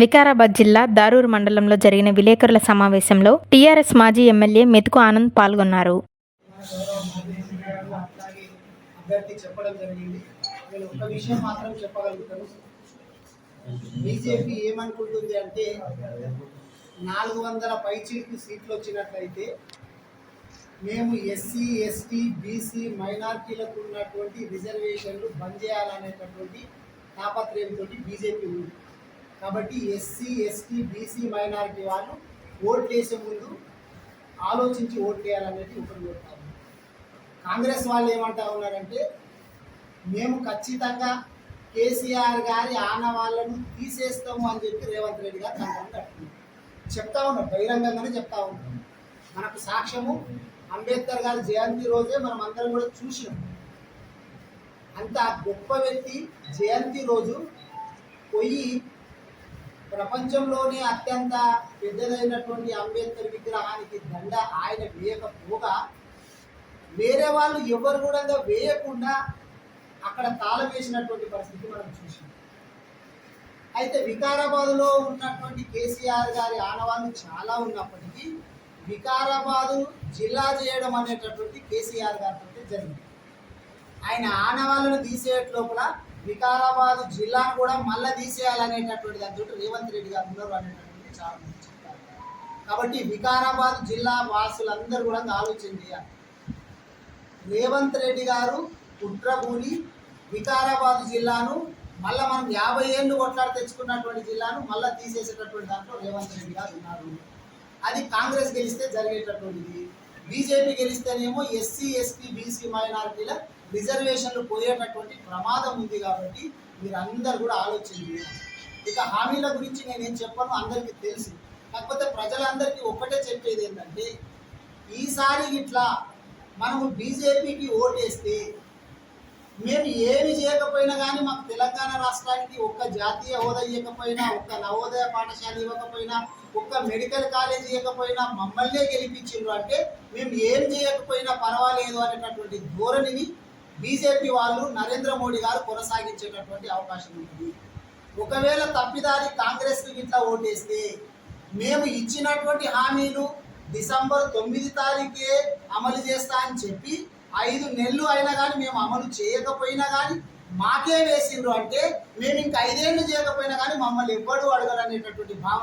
వికారాబాద్ జిల్లా దారూర్ మండలంలో జరిగిన విలేకరుల సమావేశంలో టీఆర్ఎస్ మాజీ ఎమ్మెల్యే మెతుకు ఆనంద్ పాల్గొన్నారు. బీజేపీ ఏమనుకుంటుంది అంటే నాలుగు వందల పైచీలకు సీట్లు వచ్చినట్లయితే మేము ఎస్సీ ఎస్టీ బీసీ మైనార్టీలకు ఉన్నటువంటి రిజర్వేషన్లు బంద్ చేయాలనేటటువంటి తాపత్రయంతో బీజేపీ ఉంది. కాబట్టి ఎస్సీ ఎస్టీ బీసీ మైనారిటీ వాళ్ళు ఓట్లు వేసే ముందు ఆలోచించి ఓట్ చేయాలనేది ఒకటి కోరుతాము కాంగ్రెస్ వాళ్ళు ఏమంటా ఉన్నారంటే మేము ఖచ్చితంగా కేసీఆర్ గారి ఆనవాళ్ళను తీసేస్తాము అని చెప్పి రేవంత్ రెడ్డి గారు కంకణం చెప్తా ఉన్నారు బహిరంగంగానే చెప్తా ఉన్నాం మనకు సాక్ష్యము అంబేద్కర్ గారి జయంతి రోజే మనం అందరం కూడా చూసినాం. అంత గొప్ప వ్యక్తి జయంతి రోజు పోయి ప్రపంచంలోనే అత్యంత పెద్దదైనటువంటి అంబేద్కర్ విగ్రహానికి దండ ఆయన వేయకపోగా వేరే వాళ్ళు ఎవరు కూడా వేయకుండా అక్కడ తాళం వేసినటువంటి పరిస్థితి మనం చూసాం. అయితే వికారాబాద్లో ఉన్నటువంటి కేసీఆర్ గారి ఆనవాళ్ళు చాలా ఉన్నప్పటికీ వికారాబాదు జిల్లా చేయడం అనేటటువంటి కేసీఆర్ గారితో జరిగింది. ఆయన ఆనవాళ్ళను తీసేట లోపల వికారాబాద్ జిల్లాను కూడా మళ్ళీ తీసేయాలనేటటువంటి దాంతో రేవంత్ రెడ్డి గారు ఉన్నారు అనేటటువంటి చాలా మంది కాబట్టి వికారాబాద్ జిల్లా వాసులందరూ కూడా ఆలోచన చేయాలి. రేవంత్ రెడ్డి గారు కుట్రబూలి వికారాబాద్ జిల్లాను మళ్ళా మనం యాభై ఏళ్ళు కొట్లాడి తెచ్చుకున్నటువంటి జిల్లాను మళ్ళీ తీసేసేటటువంటి దాంట్లో రేవంత్ రెడ్డి గారు ఉన్నారు. అది కాంగ్రెస్ గెలిస్తే జరిగేటటువంటిది. బీజేపీ గెలిస్తేనేమో ఎస్సీ ఎస్టీ బీసీ మైనారిటీల రిజర్వేషన్లు పోయేటటువంటి ప్రమాదం ఉంది కాబట్టి మీరందరూ కూడా ఆలోచన ఇక హామీల గురించి నేనేం చెప్పను అందరికీ తెలుసు. కాకపోతే ప్రజలందరికీ ఒక్కటే చెప్పేది ఏంటంటే ఈసారి ఇట్లా మనము బీజేపీకి ఓటేస్తే మేము ఏమి చేయకపోయినా కానీ మాకు తెలంగాణ రాష్ట్రానికి ఒక్క జాతీయ హోదా ఇవ్వకపోయినా ఒక్క నవోదయ పాఠశాల ఇవ్వకపోయినా ఒక్క మెడికల్ కాలేజ్ ఇవ్వకపోయినా మమ్మల్నే గెలిపించిండ్రు అంటే మేము ఏం చేయకపోయినా పర్వాలేదు అనేటటువంటి ధోరణిని బీజేపీ వాళ్ళు నరేంద్ర మోడీ గారు కొనసాగించేటటువంటి అవకాశం ఉంటుంది. ఒకవేళ తప్పిదారి కాంగ్రెస్కి ఇట్లా ఓటేస్తే మేము ఇచ్చినటువంటి హామీలు డిసెంబర్ తొమ్మిది తారీఖే అమలు చేస్తా అని చెప్పి ఐదు నెలలు అయినా కానీ మేము అమలు చేయకపోయినా కానీ మాకే వేసిండ్రు అంటే మేము ఇంక ఐదేళ్ళు చేయకపోయినా కానీ మమ్మల్ని ఎవ్వడు అడగరు అనేటటువంటి భావన